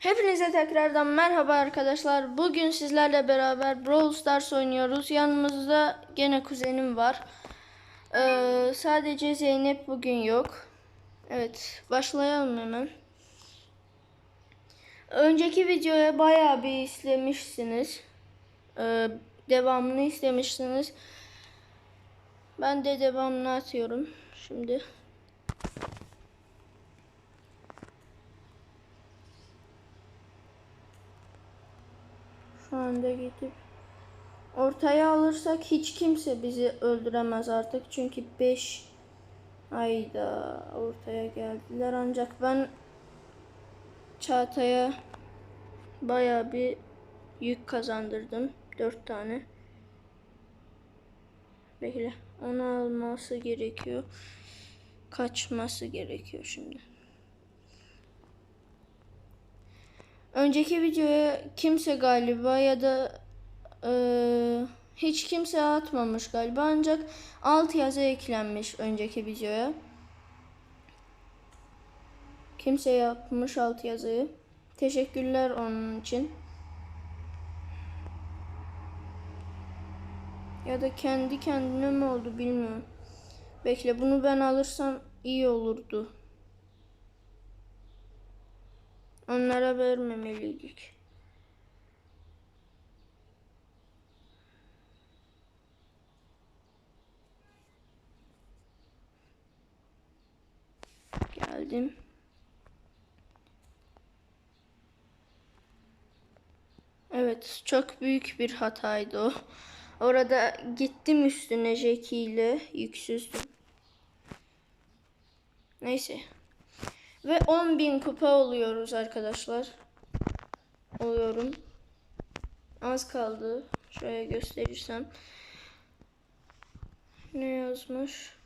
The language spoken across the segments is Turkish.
Hepinize tekrardan merhaba arkadaşlar. Bugün sizlerle beraber Brawl Stars oynuyoruz. Yanımızda gene kuzenim var. Ee, sadece Zeynep bugün yok. Evet, başlayalım hemen. Önceki videoya bayağı bir istemişsiniz. Ee, devamını istemişsiniz. Ben de devamını atıyorum şimdi. Anda gidip ortaya alırsak hiç kimse bizi öldüremez artık. Çünkü 5 ayda ortaya geldiler. Ancak ben Çağatay'a baya bir yük kazandırdım. 4 tane. Bekle. Onu alması gerekiyor. Kaçması gerekiyor şimdi. Önceki videoya kimse galiba ya da eee, hiç kimse atmamış galiba ancak alt yazı eklenmiş önceki videoya. Kimse yapmış alt yazıyı. Teşekkürler onun için. Ya da kendi kendine mi oldu bilmiyorum. Bekle bunu ben alırsam iyi olurdu. Onlara vermemeliydik. Geldim. Evet, çok büyük bir hataydı o. Orada gittim üstüne Jackie ile yüksüzdüm. Neyse. Ve 10.000 kupa oluyoruz arkadaşlar. Oluyorum. Az kaldı. Şöyle gösterirsem. Ne yazmış?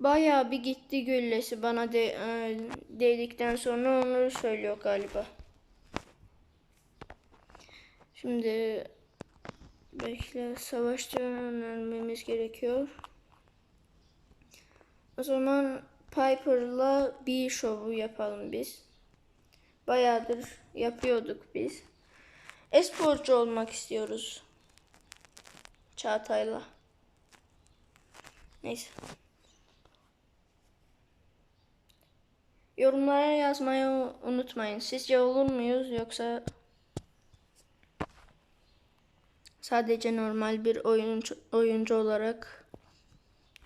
Bayağı bir gitti güllesi bana de, e, dedikten sonra onları söylüyor galiba. Şimdi bekle savaşçı önermemiz gerekiyor. O zaman Piper'la bir şovu yapalım biz. Bayağıdır yapıyorduk biz. Esporcu olmak istiyoruz. Çağatay'la. Neyse. Yorumlara yazmayı unutmayın. Sizce olur muyuz yoksa sadece normal bir oyuncu, oyuncu olarak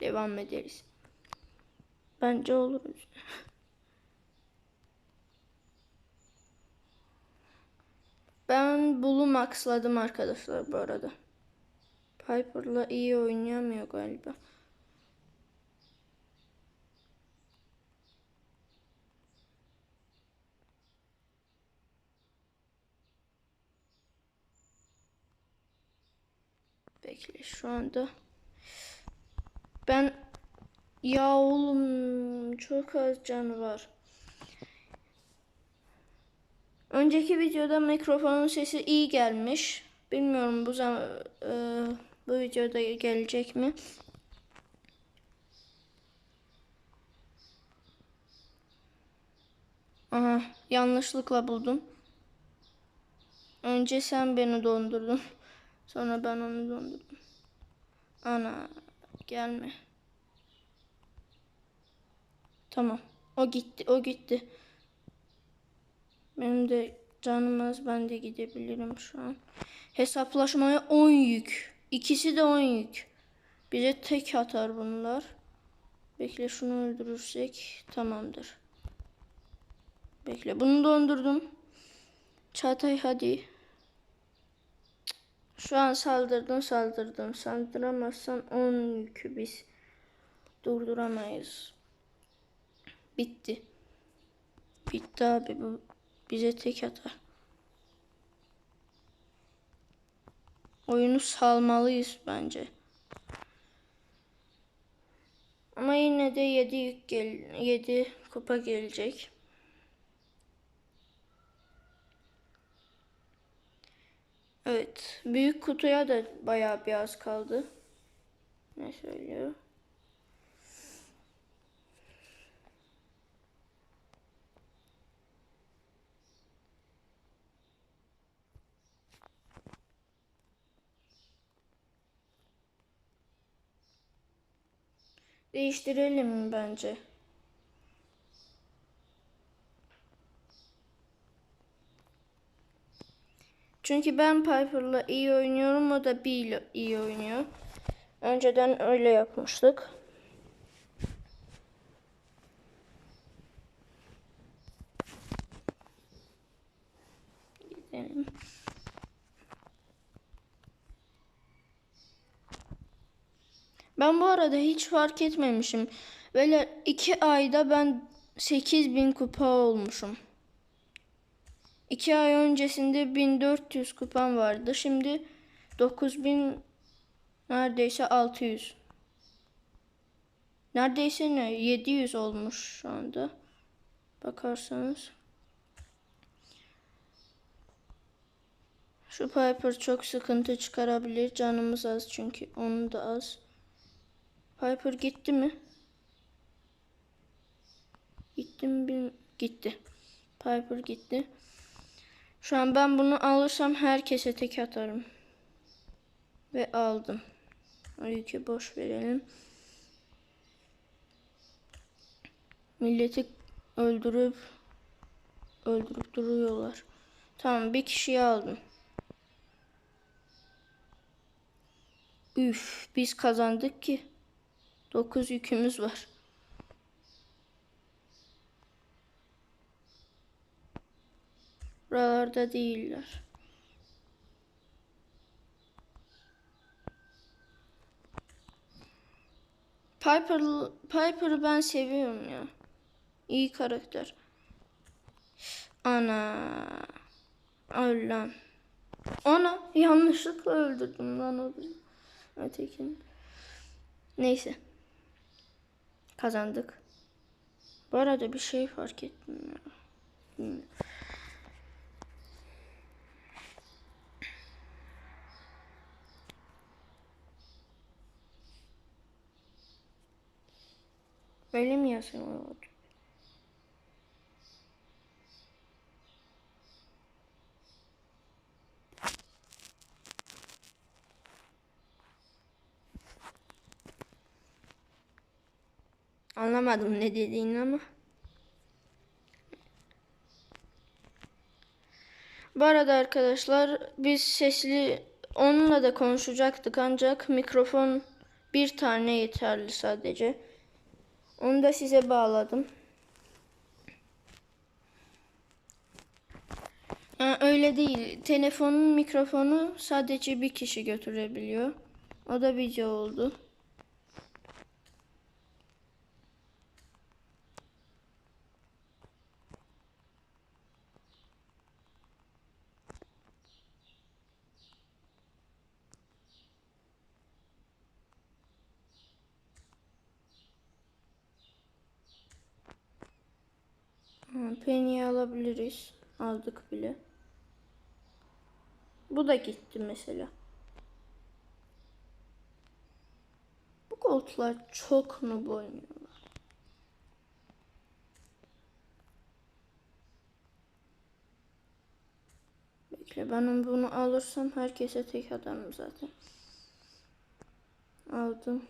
devam ederiz? Bence oluruz. Ben Bull'u maxladım arkadaşlar bu arada. Piper'la iyi oynayamıyor galiba. Bekle şu anda. Ben ya oğlum çok az canı var. Önceki videoda mikrofonun sesi iyi gelmiş. Bilmiyorum bu zaman e, bu videoda gelecek mi? Aha yanlışlıkla buldum. Önce sen beni dondurdun. Sonra ben onu dondurdum. Ana gelme. Tamam. O gitti. O gitti. Benim de canım az. Ben de gidebilirim şu an. Hesaplaşmaya 10 yük. İkisi de 10 yük. Bize tek atar bunlar. Bekle şunu öldürürsek tamamdır. Bekle bunu dondurdum. Çağatay hadi. Şu an saldırdın saldırdın. Saldıramazsan 10 yükü biz durduramayız. Bitti. Bitti abi bu bize tek atar. Oyunu salmalıyız bence. Ama yine de 7 yük gel 7 kupa gelecek. Evet. Büyük kutuya da bayağı bir az kaldı. Ne söylüyor? Değiştirelim bence. Çünkü ben Piper'la iyi oynuyorum, o da B iyi oynuyor. Önceden öyle yapmıştık. Gidelim. Ben bu arada hiç fark etmemişim. Böyle iki ayda ben 8000 kupa olmuşum. İki ay öncesinde 1400 kupam vardı. Şimdi 9000 neredeyse 600. Neredeyse ne? 700 olmuş şu anda. Bakarsanız. Şu Piper çok sıkıntı çıkarabilir. Canımız az çünkü. Onun da az. Piper gitti mi? Gitti mi? Gitti. Piper gitti. Şu an ben bunu alırsam herkese tek atarım. Ve aldım. O yükü boş verelim. Milleti öldürüp öldürüp duruyorlar. Tamam bir kişiyi aldım. Üf biz kazandık ki. 9 yükümüz var. Buralarda değiller. Piper Piper'ı ben seviyorum ya. İyi karakter. Ana. Öl. Ana yanlışlıkla öldürdüm lan o ötekini. Neyse. Kazandık. Bu arada bir şey fark ettim ya. Bilmiyorum. Öyle mi yazıyor? Anlamadım ne dediğini ama. Bu arada arkadaşlar biz sesli onunla da konuşacaktık ancak mikrofon bir tane yeterli sadece. Onu da size bağladım. Ha, öyle değil. Telefonun mikrofonu sadece bir kişi götürebiliyor. O da video oldu. Ha, Penny'i alabiliriz. Aldık bile. Bu da gitti mesela. Bu goldlar çok noob oynuyorlar. Bekle ben bunu alırsam herkese tek atarım zaten. Aldım.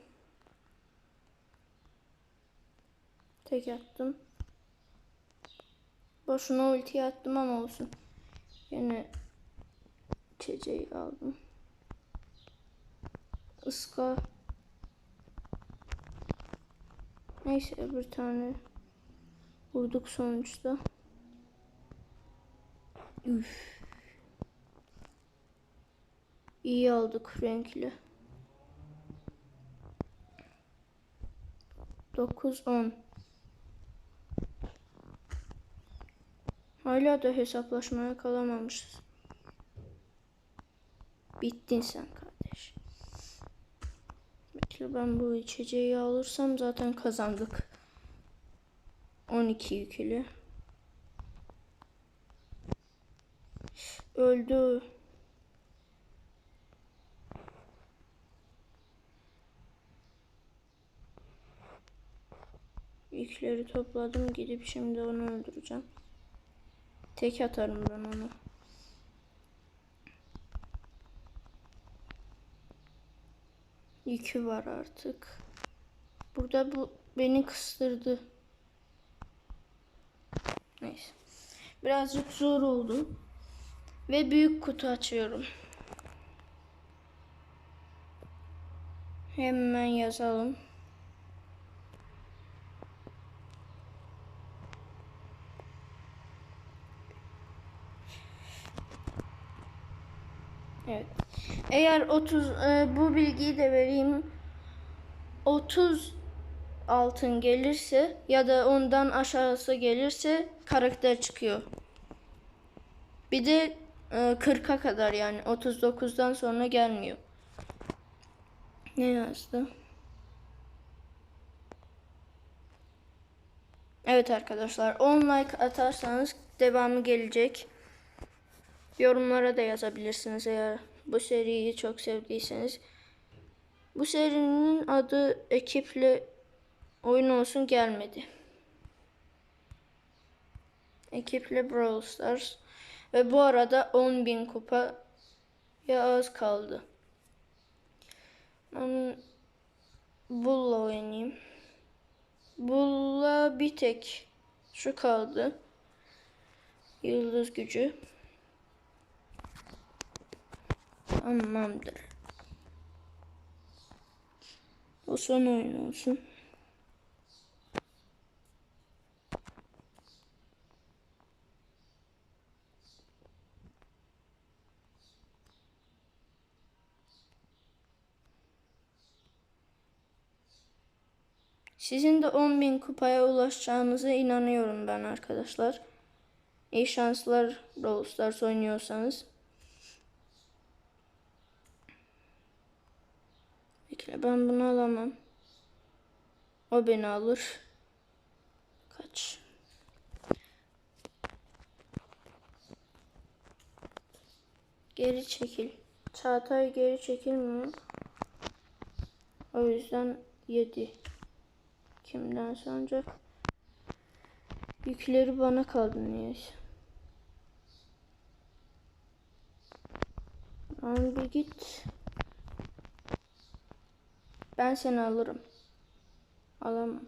Tek attım. Boşuna ulti attım ama olsun. Yine içeceği aldım. Iska. Neyse bir tane vurduk sonuçta. Üf. İyi aldık renkli. 9 10 Hala da hesaplaşmaya kalamamışız. Bittin sen kardeş. Bekle ben bu içeceği alırsam zaten kazandık. 12 ikili. Öldü. İlkleri topladım gidip şimdi onu öldüreceğim. Tek atarım ben onu. Yükü var artık. Burada bu beni kıstırdı. Neyse. Birazcık zor oldu. Ve büyük kutu açıyorum. Hemen yazalım. Evet. Eğer 30 e, bu bilgiyi de vereyim. 30 altın gelirse ya da ondan aşağısı gelirse karakter çıkıyor. Bir de e, 40'a kadar yani 39'dan sonra gelmiyor. Ne yazdı? Evet arkadaşlar 10 like atarsanız devamı gelecek. Yorumlara da yazabilirsiniz eğer bu seriyi çok sevdiyseniz. Bu serinin adı ekiple oyun olsun gelmedi. Ekiple Brawl Stars. Ve bu arada 10.000 kupa ya az kaldı. Ben Bull'la oynayayım. Bull'la bir tek şu kaldı. Yıldız gücü. Tamamdır. O son oyun olsun. Sizin de 10.000 kupaya ulaşacağınıza inanıyorum ben arkadaşlar. İyi şanslar Brawl oynuyorsanız. Bekle ben bunu alamam. O beni alır. Kaç. Geri çekil. Çağatay geri çekilmiyor. O yüzden 7. Kimden sancak? Yükleri bana kaldı niyeyse. Lan bir git. Ben seni alırım. Alamam.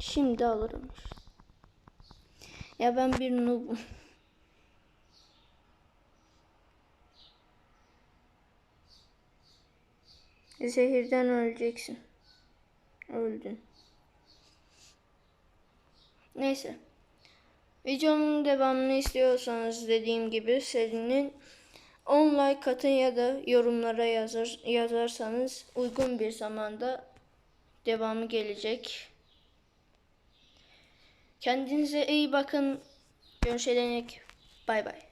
Şimdi alırım. Ya ben bir noobum. Zehirden öleceksin. Öldün. Neyse. Videonun devamını istiyorsanız dediğim gibi serinin 10 like atın ya da yorumlara yazar, yazarsanız uygun bir zamanda devamı gelecek. Kendinize iyi bakın. Görüşelim. Bay bay.